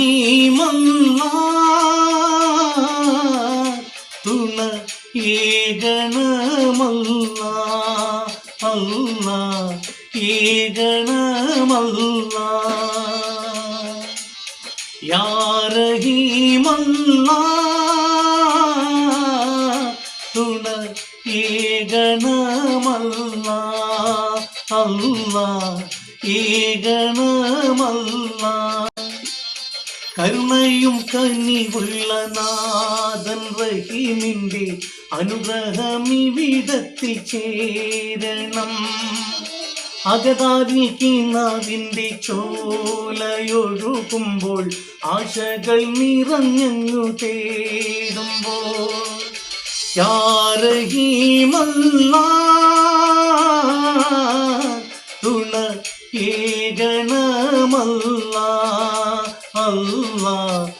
யாரஹீமல்லா துண ஏகணமல்லா அல்லா ஏகணமல்லா யாரஹீமல்லா துண ஏகணமல்லா அல்லா ஏகணமல்லா കരുണയും കനിവുള്ള നാഥൻ റഹീമിന്റെ അനുഗ്രഹമിവിടത്തിൽ ചേരണം. അകതാരിൽ കിനാവിന്റെ ചോലയൊഴുകുമ്പോൾ ആശകൾ നിറഞ്ഞു തേടുമ്പോൾ യാറഹീമല്ല തുണ ഏകണമല്ല Allah.